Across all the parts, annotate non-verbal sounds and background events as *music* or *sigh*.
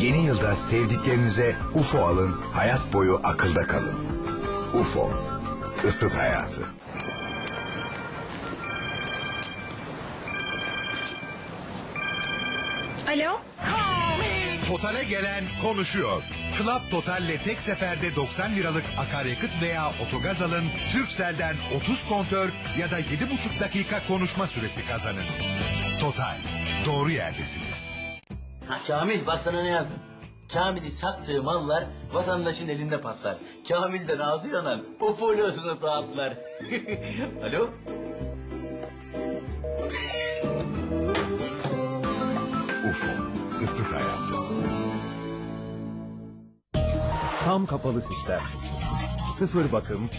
Yeni yılda sevdiklerinize UFO alın, hayat boyu akılda kalın. UFO, ısıt hayatı. Alo? Total'e gelen konuşuyor. Club Total'le tek seferde 90 liralık akaryakıt veya otogaz alın. Turkcell'den 30 kontör ya da 7,5 dakika konuşma süresi kazanın. Total, doğru yerdesiniz. Ha Kamil bak sana ne yazdım. Kamil'in sattığı mallar vatandaşın elinde patlar. Kamil'den ağzı yanan o folyosunu dağıtlar. *laughs* Alo? UFO, ısıt hayatı. Tam kapalı sistem. Sıfır bakım.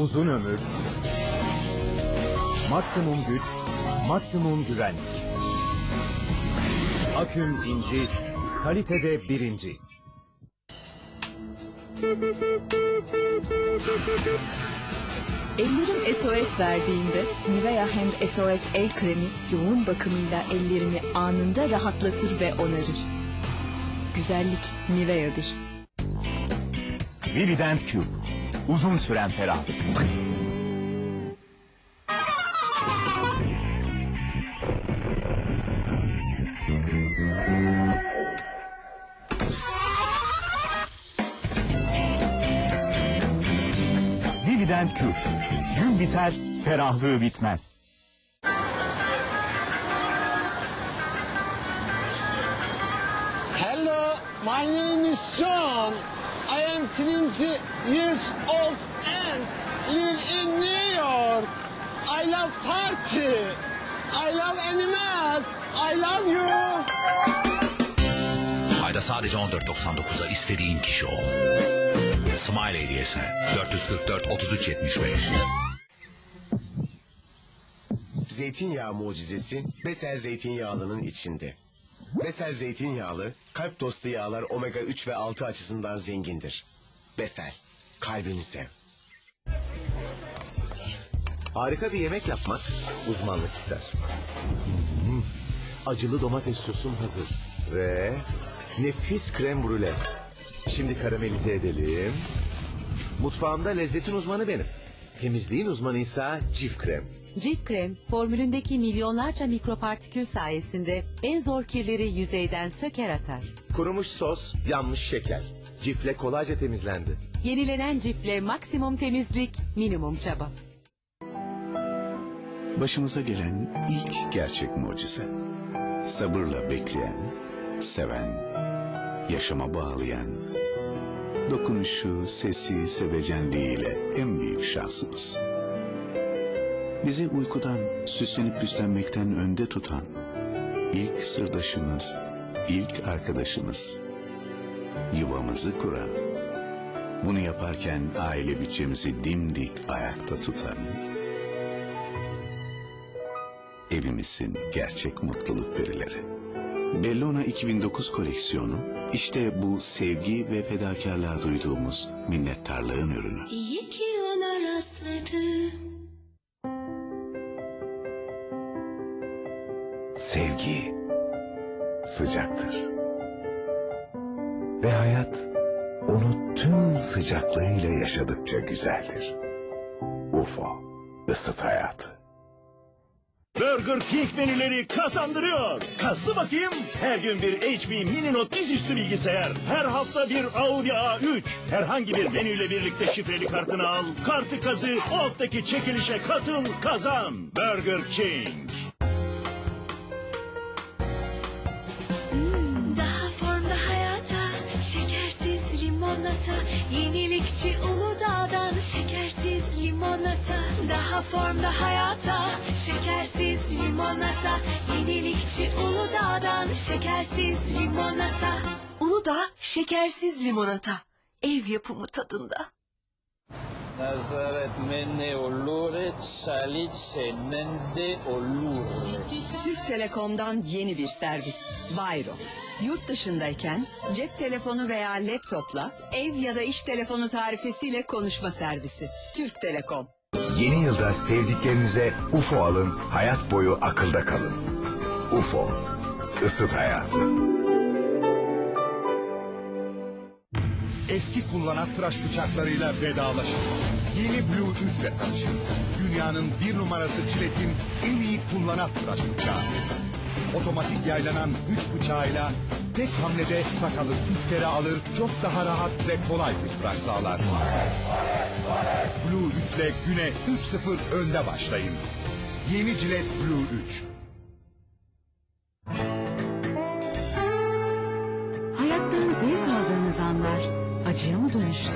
Uzun ömür. Maksimum güç. Maksimum güvenlik. Aküm inci. Kalitede birinci. Ellerim SOS verdiğinde Nivea Hand SOS el kremi yoğun bakımıyla ellerimi anında rahatlatır ve onarır. Güzellik Nivea'dır. Vivident Cube. Uzun süren ferahlık. Vivident Cube. Gün biter, ferahlığı bitmez. Hello, my name is Sean. I am 20 years old and live in New York. I love party. I love animals. I love you. Ayda sadece 14.99'a istediğin kişi ol. Smile hediyesi 444 33 75. Zeytinyağı mucizesi Besel zeytinyağlının içinde. Besel zeytinyağlı kalp dostu yağlar omega 3 ve 6 açısından zengindir. Besel, kalbini sev. Harika bir yemek yapmak uzmanlık ister. Hmm, Acılı domates sosum hazır. Ve nefis krem brûlée. Şimdi karamelize edelim. Mutfağımda lezzetin uzmanı benim. Temizliğin uzmanıysa cif krem. Cif krem, formülündeki milyonlarca mikropartikül sayesinde en zor kirleri yüzeyden söker atar. Kurumuş sos, yanmış şeker. Cifle kolayca temizlendi. Yenilenen cifle maksimum temizlik, minimum çaba. Başımıza gelen ilk gerçek mucize. Sabırla bekleyen, seven, yaşama bağlayan, dokunuşu, sesi, sevecenliğiyle en büyük şansımız. Bizi uykudan, süslenip püslenmekten önde tutan, ilk sırdaşımız, ilk arkadaşımız, yuvamızı kuran, bunu yaparken aile bütçemizi dimdik ayakta tutan, evimizin gerçek mutluluk perileri. Bellona 2009 koleksiyonu işte bu sevgi ve fedakarlığa duyduğumuz minnettarlığın ürünü. İyi ki ona rastladım. Sevgi sıcaktır. Ve hayat onu tüm sıcaklığıyla yaşadıkça güzeldir. UFO, ısıt hayatı. Burger King menüleri kazandırıyor. Kazı bakayım. Her gün bir HP Mini Note dizüstü bilgisayar. Her hafta bir Audi A3. Herhangi bir menüyle birlikte şifreli kartını al. Kartı kazı, alttaki çekilişe katıl, kazan. Burger King. Daha formda hayata, şekersiz limonata. Yenilikçi Uludağ'dan şekersiz limonata. Daha formda hayata, şekersiz limonata. Yenilikçi Uludağ'dan şekersiz limonata. Uludağ şekersiz limonata. Ev yapımı tadında. Nazaret menne olure, salice nende olure. Türk Telekom'dan yeni bir servis. Bayro. Yurt dışındayken cep telefonu veya laptopla ev ya da iş telefonu tarifesiyle konuşma servisi. Türk Telekom. Yeni yılda sevdiklerinize UFO alın, hayat boyu akılda kalın. UFO, ısıt hayatı. Eski kullanan tıraş bıçaklarıyla vedalaşın. Yeni Blue 3 ile tanışın. Dünyanın bir numarası Çilet'in en iyi kullanan tıraş bıçağı. Otomatik yaylanan 3 bıçağıyla tek hamlede sakalı üç kere alır, çok daha rahat ve kolay bir tıraş sağlar. Blue 3 ile güne 3-0 önde başlayın. Yeni Cilet Blue 3. Hayattan zevk aldığınız anlar acıya mı dönüştü?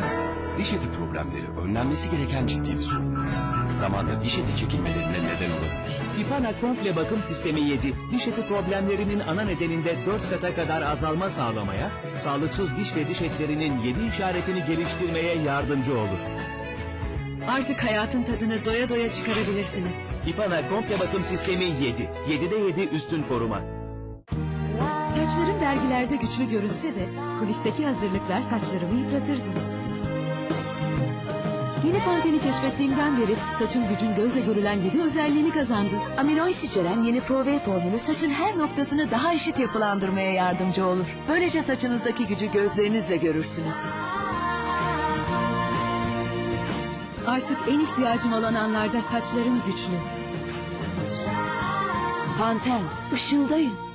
Diş eti problemleri önlenmesi gereken ciddi bir sorun. Zamanla diş eti çekilmelerine neden olabilir. İpana komple bakım sistemi 7, diş eti problemlerinin ana nedeninde 4 kata kadar azalma sağlamaya, sağlıksız diş ve diş etlerinin 7 işaretini geliştirmeye yardımcı olur. Artık hayatın tadını doya doya çıkarabilirsiniz. İpana komple bakım sistemi 7, 7'de 7 üstün koruma. Saçlarım dergilerde güçlü görünse de kulisteki hazırlıklar saçlarımı yıpratırdı. Yeni Pantene'i keşfettiğimden beri saçım gücün gözle görülen yedi özelliğini kazandı. Aminois içeren yeni Pro V formülü saçın her noktasını daha eşit yapılandırmaya yardımcı olur. Böylece saçınızdaki gücü gözlerinizle görürsünüz. Artık en ihtiyacım olan anlarda saçlarım güçlü. Panten, ışıldayın.